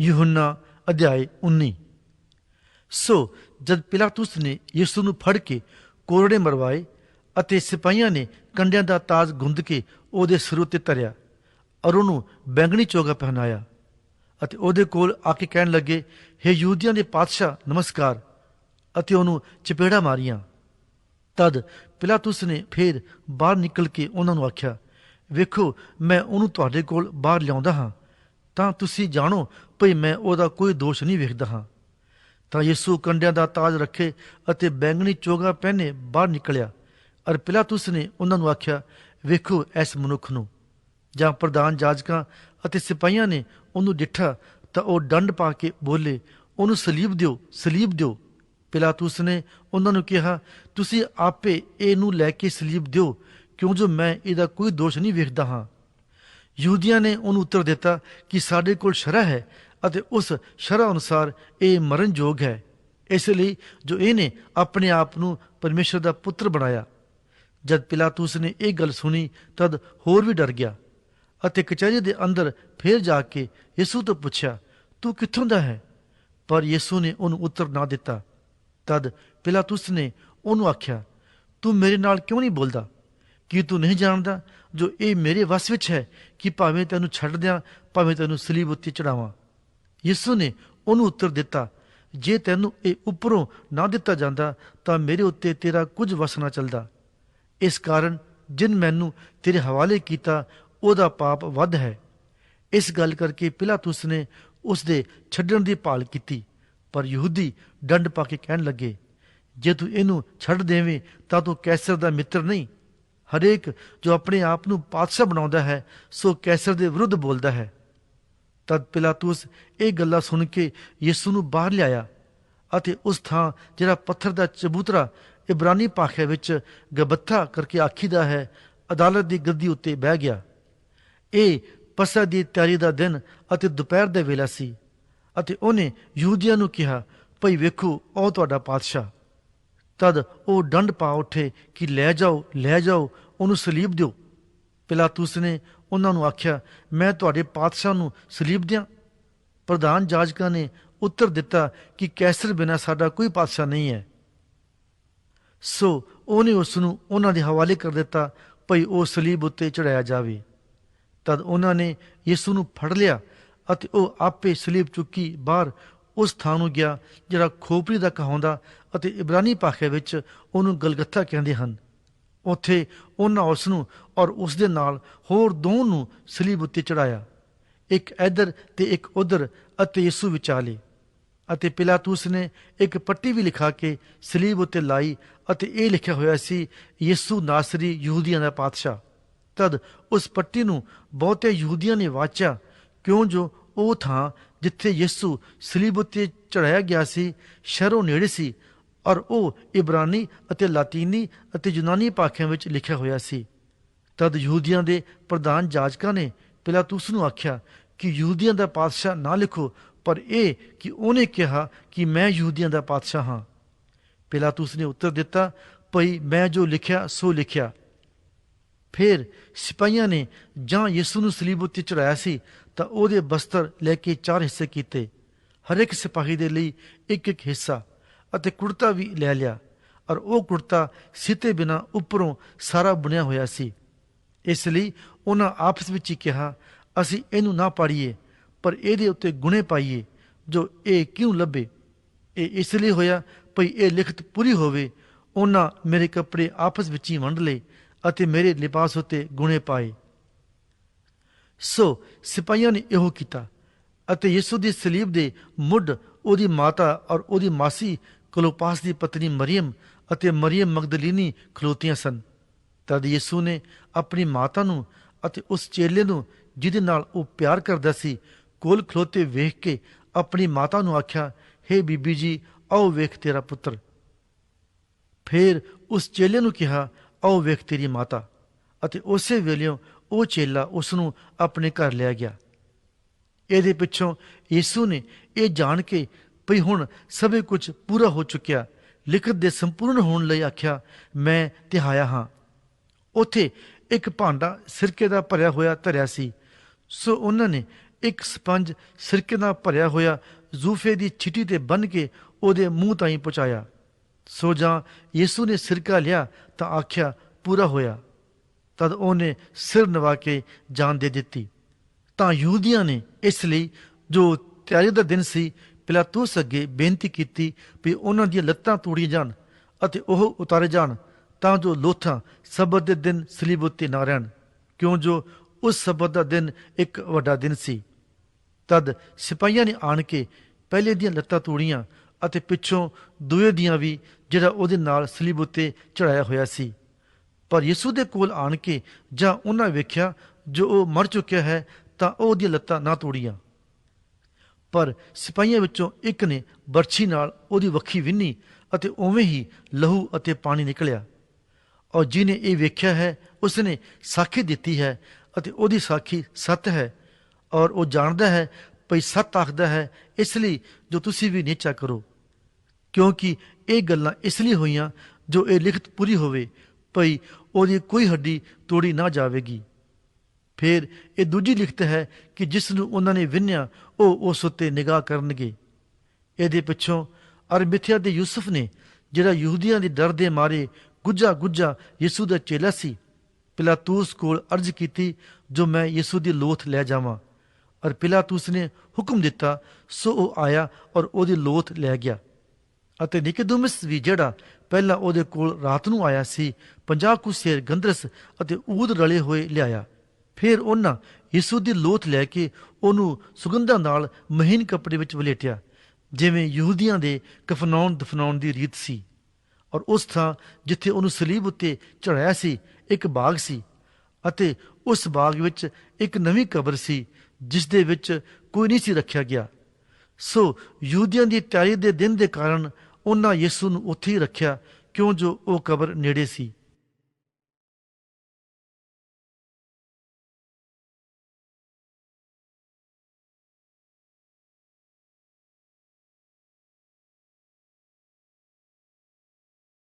ਯੂਹੰਨਾ ਅਧਿਆਇ 19 ਸੋ ਜਦ ਪਿਲਾਤੁਸ ਨੇ ਯਿਸੂ ਨੂੰ ਫੜ ਕੇ ਕੋਰੜੇ ਮਰਵਾਏ ਅਤੇ ਸਿਪਾਹੀਆਂ ਨੇ ਕੰਡਿਆਂ ਦਾ ਤਾਜ ਗੁੰਦ ਕੇ ਉਹਦੇ ਸਿਰ ਉੱਤੇ ਧਰਿਆ ਔਰ ਉਹਨੂੰ ਬੈਂਗਣੀ ਚੋਗਾ ਪਹਿਨਾਇਆ ਅਤੇ ਉਹਦੇ ਕੋਲ ਆ ਕੇ ਕਹਿਣ ਲੱਗੇ, ਹੇ ਯਹੂਦੀਆਂ ਦੇ ਪਾਤਸ਼ਾਹ, ਨਮਸਕਾਰ। ਅਤੇ ਉਹਨੂੰ ਚਪੇੜਾ ਮਾਰੀਆਂ। ਤਦ ਪਿਲਾਤੁਸ ਨੇ ਫੇਰ ਬਾਹਰ ਨਿਕਲ ਕੇ ਉਹਨਾਂ ਨੂੰ ਆਖਿਆ, ਵੇਖੋ, ਮੈਂ ਉਹਨੂੰ ਤੁਹਾਡੇ ਕੋਲ ਬਾਹਰ ਲਿਆਉਂਦਾ ਹਾਂ। ਤਾਂ ਤੁਸੀਂ ਜਾਣੋ, ਭਈ ਮੈਂ ਉਹਦਾ ਕੋਈ ਦੋਸ਼ ਨਹੀਂ ਵੇਖਦਾ ਹਾਂ। ਤਾਂ ਯਿਸੂ ਕੰਡਿਆਂ ਦਾ ਤਾਜ ਰੱਖੇ ਅਤੇ ਬੈਂਗਣੀ ਚੋਗਾ ਪਹਿਨੇ ਬਾਹਰ ਨਿਕਲਿਆ ਅਰ ਪਿਲਾਤੁਸ ਨੇ ਉਹਨਾਂ ਨੂੰ ਆਖਿਆ, ਵੇਖੋ ਇਸ ਮਨੁੱਖ ਨੂੰ। ਜਾਂ ਪ੍ਰਧਾਨ ਜਾਜਕਾਂ ਅਤੇ ਸਿਪਾਹੀਆਂ ਨੇ ਉਹਨੂੰ ਡਿੱਠਾ ਤਾਂ ਉਹ ਡੰਡ ਪਾ ਕੇ ਬੋਲੇ, ਉਹਨੂੰ ਸਲੀਬ ਦਿਓ ਸਲੀਬ ਦਿਓ। ਪਿਲਾਤੁਸ ਨੇ ਉਹਨਾਂ ਨੂੰ ਕਿਹਾ, ਤੁਸੀਂ ਆਪੇ ਇਹਨੂੰ ਲੈ ਕੇ ਸਲੀਬ ਦਿਓ, ਕਿਉਂ ਜੋ ਮੈਂ ਇਹਦਾ ਕੋਈ ਦੋਸ਼ ਨਹੀਂ ਵੇਖਦਾ ਹਾਂ? ਯਹੂਦੀਆਂ ਨੇ ਉਹਨੂੰ ਉੱਤਰ ਦਿੱਤਾ ਕਿ ਸਾਡੇ ਕੋਲ ਸ਼ਰ੍ਹਾ ਹੈ ਅਤੇ ਉਸ ਸ਼ਰ੍ਹਾ ਅਨੁਸਾਰ ਇਹ ਮਰਨ ਯੋਗ ਹੈ। ਇਸ ਲਈ ਜੋ ਇਹਨੇ ਆਪਣੇ ਆਪ ਨੂੰ ਪਰਮੇਸ਼ਰ ਦਾ ਪੁੱਤਰ ਬਣਾਇਆ। ਜਦ ਪਿਲਾਤੂਸ ਨੇ ਇਹ ਗੱਲ ਸੁਣੀ, ਤਦ ਹੋਰ ਵੀ ਡਰ ਗਿਆ ਅਤੇ ਕਚਹਿਰੀ ਦੇ ਅੰਦਰ ਫੇਰ ਜਾ ਕੇ ਯਿਸੂ ਤੋਂ ਪੁੱਛਿਆ, ਤੂੰ ਕਿੱਥੋਂ ਦਾ ਹੈ? ਪਰ ਯਿਸੂ ਨੇ ਉਹਨੂੰ ਉੱਤਰ ਨਾ ਦਿੱਤਾ। ਤਦ ਪਿਲਾਤੂਸ ਨੇ ਉਹਨੂੰ ਆਖਿਆ, ਤੂੰ ਮੇਰੇ ਨਾਲ ਕਿਉਂ ਨਹੀਂ ਬੋਲਦਾ? ਕੀ ਤੂੰ ਨਹੀਂ ਜਾਣਦਾ ਜੋ ਇਹ ਮੇਰੇ ਵਸ ਵਿੱਚ ਹੈ ਕਿ ਭਾਵੇਂ ਤੈਨੂੰ ਛੱਡ ਦਿਆਂ, ਭਾਵੇਂ ਤੈਨੂੰ ਸਲੀਬ ਉੱਤੇ ਚੜਾਵਾਂ। ਯਿਸੂ ਨੇ ਉਹਨੂੰ ਉੱਤਰ ਦਿੱਤਾ, ਜੇ ਤੈਨੂੰ ਇਹ ਉੱਪਰੋਂ ਨਾ ਦਿੱਤਾ ਜਾਂਦਾ, ਤਾਂ ਮੇਰੇ ਉੱਤੇ ਤੇਰਾ ਕੁਝ ਵਸ ਨਾ ਚੱਲਦਾ। ਇਸ ਕਾਰਨ ਜਿਨ ਮੈਨੂੰ ਤੇਰੇ ਹਵਾਲੇ ਕੀਤਾ, ਉਹਦਾ ਪਾਪ ਵੱਧ ਹੈ। ਇਸ ਗੱਲ ਕਰਕੇ ਪਿਲਾਤੁਸ ਨੇ ਉਸ ਦੇ ਛੱਡਣ ਦੀ ਭਾਲ ਕੀਤੀ, ਪਰ ਯਹੂਦੀ ਡੰਡ ਪਾ ਕੇ ਕਹਿਣ ਲੱਗੇ, ਜੇ ਤੂੰ ਇਹਨੂੰ ਛੱਡ ਦੇਵੇਂ, ਤਾਂ ਤੂੰ ਕੈਸਰ ਦਾ ਮਿੱਤਰ ਨਹੀਂ। ਹਰੇਕ ਜੋ ਆਪਣੇ ਆਪ ਨੂੰ ਪਾਤਸ਼ਾਹ ਬਣਾਉਂਦਾ ਹੈ, ਸੋ ਕੈਸਰ ਦੇ ਵਿਰੁੱਧ ਬੋਲਦਾ ਹੈ। ਤਦ ਪਿਲਾਤੂਸ ਇਹ ਗੱਲਾਂ ਸੁਣ ਕੇ ਯਿਸੂ ਨੂੰ ਬਾਹਰ ਲਿਆਇਆ ਅਤੇ ਉਸ ਥਾਂ ਜਿਹੜਾ ਪੱਥਰ ਦਾ ਚਬੂਤਰਾ ਇਬਰਾਨੀ ਭਾਖੇ ਵਿੱਚ ਗਬੱਥਾ ਕਰਕੇ ਆਖੀਦਾ ਹੈ, ਅਦਾਲਤ ਦੀ ਗੱਦੀ ਉੱਤੇ ਬਹਿ ਗਿਆ। ਇਹ ਪਸਾ ਦੀ ਤਿਆਰੀ ਦਾ ਦਿਨ ਅਤੇ ਦੁਪਹਿਰ ਦਾ ਵੇਲਾ ਸੀ ਅਤੇ ਉਹਨੇ ਯਹੂਦੀਆਂ ਨੂੰ ਕਿਹਾ, ਭਈ ਵੇਖੋ, ਉਹ ਤੁਹਾਡਾ ਪਾਤਸ਼ਾਹ। ਤਦ ਉਹ ਡੰਡ ਪਾ ਉੱਠੇ ਕਿ ਲੈ ਜਾਓ ਲੈ ਜਾਓ, ਉਹਨੂੰ ਸਲੀਬ ਦਿਓ। ਪਿਲਾਤੂਸ ਨੇ ਉਹਨਾਂ ਨੂੰ ਆਖਿਆ, ਮੈਂ ਤੁਹਾਡੇ ਪਾਤਸ਼ਾਹ ਨੂੰ ਸਲੀਬ ਦਿਆਂ। ਪ੍ਰਧਾਨ ਜਾਜਕਾਂ ਨੇ ਉੱਤਰ ਦਿੱਤਾ ਕਿ ਕੈਸਰ ਬਿਨਾ ਸਾਡਾ ਕੋਈ ਪਾਤਸ਼ਾਹ ਨਹੀਂ ਹੈ। ਸੋ ਉਹਨੇ ਉਸ ਨੂੰ ਉਹਨਾਂ ਦੇ ਹਵਾਲੇ ਕਰ ਦਿੱਤਾ, ਭਈ ਉਹ ਸਲੀਬ ਉੱਤੇ ਚੜਾਇਆ ਜਾਵੇ। ਤਦ ਉਹਨਾਂ ਨੇ ਯਿਸੂ ਨੂੰ ਫੜ ਲਿਆ ਅਤੇ ਉਹ ਆਪੇ ਸਲੀਬ ਚੁੱਕੀ ਬਾਹਰ ਉਸ ਥਾਂ ਨੂੰ ਗਿਆ ਜਿਹੜਾ ਖੋਪਰੀ ਦਾ ਕਹਾਉਂਦਾ ਅਤੇ ਇਬਰਾਨੀ ਭਾਸ਼ਾ ਵਿੱਚ ਉਹਨੂੰ ਗਲਗੱਥਾ ਕਹਿੰਦੇ ਹਨ। ਉੱਥੇ ਉਹਨਾਂ ਉਸ ਨੂੰ ਔਰ ਉਸ ਦੇ ਨਾਲ ਹੋਰ ਦੋ ਨੂੰ ਸਲੀਬ ਉੱਤੇ ਚੜਾਇਆ। ਇੱਕ ਇੱਧਰ ਤੇ ਇੱਕ ਉਧਰ ਅਤੇ ਯਿਸੂ ਵਿਚਾਲੇ ਅਤੇ ਪਿਲਾਤੂਸ ਨੇ ਇੱਕ ਪੱਟੀ ਵੀ ਲਿਖਾ ਕੇ ਸਲੀਬ ਉੱਤੇ ਲਾਈ ਅਤੇ ਇਹ ਲਿਖਿਆ ਹੋਇਆ ਸੀ, ਯਿਸੂ ਨਾਸਰੀ ਯਹੂਦੀਆਂ ਦਾ ਪਾਤਸ਼ਾਹ। ਤਦ ਉਸ ਪੱਟੀ ਨੂੰ ਬਹੁਤੇ ਯਹੂਦੀਆਂ ਨੇ ਵਾਚਿਆ, ਕਿਉਂ ਜੋ ਉਹ ਥਾਂ ਜਿੱਥੇ ਯਿਸੂ ਸਲੀਬ ਉੱਤੇ ਚੜਾਇਆ ਗਿਆ ਸੀ, ਸ਼ਹਿਰੋਂ ਨੇੜੇ ਸੀ ਔਰ ਉਹ ਇਬਰਾਨੀ ਅਤੇ ਲਾਤੀਨੀ ਅਤੇ ਯੂਨਾਨੀ ਭਾਖਿਆਂ ਵਿੱਚ ਲਿਖਿਆ ਹੋਇਆ ਸੀ। ਤਦ ਯਹੂਦੀਆਂ ਦੇ ਪ੍ਰਧਾਨ ਜਾਜਕਾਂ ਨੇ ਪਿਲਾਤੂਸ ਨੂੰ ਆਖਿਆ ਕਿ ਯਹੂਦੀਆਂ ਦਾ ਪਾਤਸ਼ਾਹ ਨਾ ਲਿਖੋ, ਪਰ ਇਹ ਕਿ ਉਹਨੇ ਕਿਹਾ ਕਿ ਮੈਂ ਯਹੂਦੀਆਂ ਦਾ ਪਾਤਸ਼ਾਹ ਹਾਂ। ਪਿਲਾਤੂਸ ਨੇ ਉੱਤਰ ਦਿੱਤਾ, ਭਈ ਮੈਂ ਜੋ ਲਿਖਿਆ, ਸੋ ਲਿਖਿਆ। ਫਿਰ ਸਿਪਾਹੀਆਂ ਨੇ ਜਾਂ ਯਿਸੂ ਨੂੰ ਸਲੀਬ ਉੱਤੇ ਚੜਾਇਆ ਸੀ, ਤਾਂ ਉਹਦੇ ਬਸਤਰ ਲੈ ਕੇ ਚਾਰ ਹਿੱਸੇ ਕੀਤੇ। ਹਰ ਇੱਕ ਸਿਪਾਹੀ ਦੇ ਲਈ ਇੱਕ ਇੱਕ ਹਿੱਸਾ ਅਤੇ ਕੁੜਤਾ ਵੀ ਲੈ ਲਿਆ ਔਰ ਉਹ ਕੁੜਤਾ ਸਿੱਤੇ ਬਿਨਾ ਉੱਪਰੋਂ ਸਾਰਾ ਬੁਣਿਆ ਹੋਇਆ ਸੀ। ਇਸ ਲਈ ਉਹਨਾਂ ਆਪਸ ਵਿੱਚ ਹੀ ਕਿਹਾ, ਅਸੀਂ ਇਹਨੂੰ ਨਾ ਪਾੜੀਏ, ਪਰ ਇਹਦੇ ਉੱਤੇ ਗੁਣੇ ਪਾਈਏ, ਜੋ ਇਹ ਕਿਉਂ ਲੱਭੇ? ਇਹ ਇਸ ਲਈ ਹੋਇਆ, ਭਈ ਇਹ ਲਿਖਤ ਪੂਰੀ ਹੋਵੇ, ਉਹਨਾਂ ਮੇਰੇ ਕੱਪੜੇ ਆਪਸ ਵਿੱਚ ਹੀ ਵੰਡ ਲਏ ਅਤੇ ਮੇਰੇ ਲਿਬਾਸ ਉੱਤੇ ਗੁਣੇ ਪਾਏ। ਸੋ ਸਿਪਾਹੀਆਂ ਨੇ ਇਹੋ ਕੀਤਾ ਅਤੇ ਯਿਸੂ ਦੀ ਸਲੀਬ ਦੇ ਮੁੱਢ ਉਹਦੀ ਮਾਤਾ ਔਰ ਉਹਦੀ ਮਾਸੀ ਕਲੋਪਾਸ ਦੀ ਪਤਨੀ ਮਰੀਮ ਅਤੇ ਮਰੀਮ ਮਗਦਲੀਨੀ ਖਲੋਤੀਆਂ ਸਨ। ਤਦ ਯਿਸੂ ਨੇ ਆਪਣੀ ਮਾਤਾ ਨੂੰ ਅਤੇ ਉਸ ਚੇਲੇ ਨੂੰ ਜਿਹਦੇ ਨਾਲ ਉਹ ਪਿਆਰ ਕਰਦਾ ਸੀ, ਕੋਲ ਖਲੋਤੇ ਵੇਖ ਕੇ ਆਪਣੀ ਮਾਤਾ ਨੂੰ ਆਖਿਆ, ਹੇ ਬੀਬੀ ਜੀ, ਆਓ ਵੇਖ ਤੇਰਾ ਪੁੱਤਰ। ਫਿਰ ਉਸ ਚੇਲੇ ਨੂੰ ਕਿਹਾ ਆਓ ਵੇਖ ਤੇਰੀ ਮਾਤਾ। ਅਤੇ ਉਸੇ ਵੇਲੇ ਉਹ ਚੇਲਾ ਉਸ ਨੂੰ ਆਪਣੇ ਘਰ ਲਿਆ ਗਿਆ। ਇਹਦੇ ਪਿੱਛੋਂ ਯਿਸੂ ਨੇ ਇਹ ਜਾਣ ਕੇ ਭਈ ਹੁਣ ਸਭੇ ਕੁਝ ਪੂਰਾ ਹੋ ਚੁੱਕਿਆ। ਲਿਖਤ ਦੇ ਸੰਪੂਰਨ ਹੋਣ ਲਈ ਆਖਿਆ, ਮੈਂ ਤਿਹਾਇਆ ਹਾਂ। ਉਥੇ ਇੱਕ ਭਾਂਡਾ ਸਿਰਕੇ ਦਾ ਭਰਿਆ ਹੋਇਆ ਧਰਿਆ ਸੀ। ਸੋ ਉਹਨਾਂ ਨੇ ਇੱਕ ਸਪੰਜ ਸਿਰਕੇ ਨਾਲ ਭਰਿਆ ਹੋਇਆ ਜ਼ੂਫੇ ਦੀ ਛਿਟੀ ਤੇ ਬੰਨ ਕੇ ਉਹਦੇ ਮੂੰਹ ਤਾਈਂ ਪਹੁੰਚਾਇਆ। ਸੋ ਜਾਂ ਯੀਸੂ ਨੇ ਸਿਰਕਾ ਲਿਆ ਤਾਂ ਆਖਿਆ, ਪੂਰਾ ਹੋਇਆ। ਤਦ ਉਹਨੇ ਸਿਰ ਨਵਾ ਕੇ ਜਾਨ ਦੇ ਦਿੱਤੀ। ਤਾਂ ਯਹੂਦੀਆਂ ਨੇ ਇਸ ਲਈ ਜੋ ਤਿਆਰੀ ਦਾ ਦਿਨ ਸੀ, ਪਿਲਾਤੂਸ ਅੱਗੇ ਬੇਨਤੀ ਕੀਤੀ ਵੀ ਉਹਨਾਂ ਦੀਆਂ ਲੱਤਾਂ ਤੋੜੀਆਂ ਜਾਣ ਅਤੇ ਉਹ ਉਤਾਰੇ ਜਾਣ ਤਾਂ ਜੋ ਲੋਥਾਂ ਸਬਤ ਦੇ ਦਿਨ ਸਲੀਬ ਉੱਤੇ ਨਾ ਰਹਿਣ, ਕਿਉਂ ਜੋ ਉਸ ਸਬਤ ਦਾ ਦਿਨ ਇੱਕ ਵੱਡਾ ਦਿਨ ਸੀ। ਤਦ ਸਿਪਾਹੀਆਂ ਨੇ ਆਣ ਕੇ ਪਹਿਲੇ ਦੀਆਂ ਲੱਤਾਂ ਤੋੜੀਆਂ ਅਤੇ ਪਿੱਛੋਂ ਦੂਏ ਦੀਆਂ ਵੀ ਜਿਹੜਾ ਉਹਦੇ ਨਾਲ ਸਲੀਬ ਉੱਤੇ ਚੜਾਇਆ ਹੋਇਆ ਸੀ। ਪਰ ਯਿਸੂ ਦੇ ਕੋਲ ਆਣ ਕੇ ਜਾਂ ਉਹਨਾਂ ਵੇਖਿਆ ਜੋ ਉਹ ਮਰ ਚੁੱਕਿਆ ਹੈ ਤਾਂ ਉਹ ਉਹਦੀਆਂ ਲੱਤਾਂ ਨਾ ਤੋੜੀਆਂ। ਪਰ ਸਿਪਾਹੀਆਂ ਵਿੱਚੋਂ ਇੱਕ ਨੇ ਬਰਛੀ ਨਾਲ ਉਹਦੀ ਵੱਖੀ ਵਿੰਨੀ ਅਤੇ ਉਵੇਂ ਹੀ ਲਹੂ ਅਤੇ ਪਾਣੀ ਨਿਕਲਿਆ। ਔਰ ਜਿਹਨੇ ਇਹ ਵੇਖਿਆ ਹੈ, ਉਸਨੇ ਸਾਖੀ ਦਿੱਤੀ ਹੈ ਅਤੇ ਉਹਦੀ ਸਾਖੀ ਸੱਤ ਹੈ। ਔਰ ਉਹ ਜਾਣਦਾ ਹੈ, ਭਈ ਸੱਤ ਆਖਦਾ ਹੈ, ਇਸ ਲਈ ਜੋ ਤੁਸੀਂ ਵੀ ਨੀਚਾ ਕਰੋ। ਕਿਉਂਕਿ ਇਹ ਗੱਲਾਂ ਇਸ ਲਈ ਹੋਈਆਂ ਜੋ ਇਹ ਲਿਖਤ ਪੂਰੀ ਹੋਵੇ, ਭਈ ਉਹਦੀ ਕੋਈ ਹੱਡੀ ਤੋੜੀ ਨਾ ਜਾਵੇਗੀ। ਫਿਰ ਇਹ ਦੂਜੀ ਲਿਖਤ ਹੈ ਕਿ ਜਿਸ ਨੂੰ ਉਹਨਾਂ ਨੇ ਵਿੰਨਿਆ, ਉਹ ਉਸ ਉੱਤੇ ਨਿਗਾਹ ਕਰਨਗੇ। ਇਹਦੇ ਪਿੱਛੋਂ ਅਰਮਿਥਿਆ ਦੇ ਯੂਸਫ ਨੇ, ਜਿਹੜਾ ਯਹੂਦੀਆਂ ਦੇ ਡਰ ਦੇ ਮਾਰੇ ਗੁੱਜਾ ਗੁੱਜਾ ਯਿਸੂ ਦਾ ਚੇਲਾ ਸੀ, ਪਿਲਾਤੂਸ ਕੋਲ ਅਰਜ਼ ਕੀਤੀ, ਜੋ ਮੈਂ ਯਿਸੂ ਦੀ ਲੋਥ ਲੈ ਜਾਵਾਂ। ਔਰ ਪਿਲਾਤੂਸ ਨੇ ਹੁਕਮ ਦਿੱਤਾ, ਸੋ ਉਹ ਆਇਆ ਔਰ ਉਹਦੀ ਲੋਥ ਲੈ ਗਿਆ। ਅਤੇ ਨਿਕਦੁਮਸ ਵੀ ਜਿਹੜਾ ਪਹਿਲਾਂ ਉਹਦੇ ਕੋਲ ਰਾਤ ਨੂੰ ਆਇਆ ਸੀ 50 ਕੁ ਸੇਰ ਗੰਦਰਸ ਅਤੇ ਊਦ ਰਲੇ ਹੋਏ ਲਿਆਇਆ। ਫਿਰ ਉਹਨਾਂ ਯਿਸੂ ਦੀ ਲੋਥ ਲੈ ਕੇ ਉਹਨੂੰ ਸੁਗੰਧਾਂ ਨਾਲ ਮਹੀਨ ਕੱਪੜੇ ਵਿੱਚ ਵਲੇਟਿਆ, ਜਿਵੇਂ ਯਹੂਦੀਆਂ ਦੇ ਕਫਨਾਉਣ ਦਫਨਾਉਣ ਦੀ ਰੀਤ ਸੀ। ਔਰ ਉਸ ਥਾਂ ਜਿੱਥੇ ਉਹਨੂੰ ਸਲੀਬ ਉੱਤੇ ਚੜਾਇਆ ਸੀ, ਇੱਕ ਬਾਗ ਸੀ ਅਤੇ ਉਸ ਬਾਗ ਵਿੱਚ ਇੱਕ ਨਵੀਂ ਕਬਰ ਸੀ, ਜਿਸ ਦੇ ਵਿੱਚ ਕੋਈ ਨਹੀਂ ਸੀ ਰੱਖਿਆ ਗਿਆ। ਸੋ ਯਹੂਦੀਆਂ ਦੀ ਤਿਆਰੀ ਦੇ ਦਿਨ ਦੇ ਕਾਰਨ ਉਹਨਾਂ ਯਿਸੂ ਨੂੰ ਉੱਥੇ ਹੀ ਰੱਖਿਆ ਕਿਉਂ ਜੋ ਉਹ ਕਬਰ ਨੇੜੇ ਸੀ?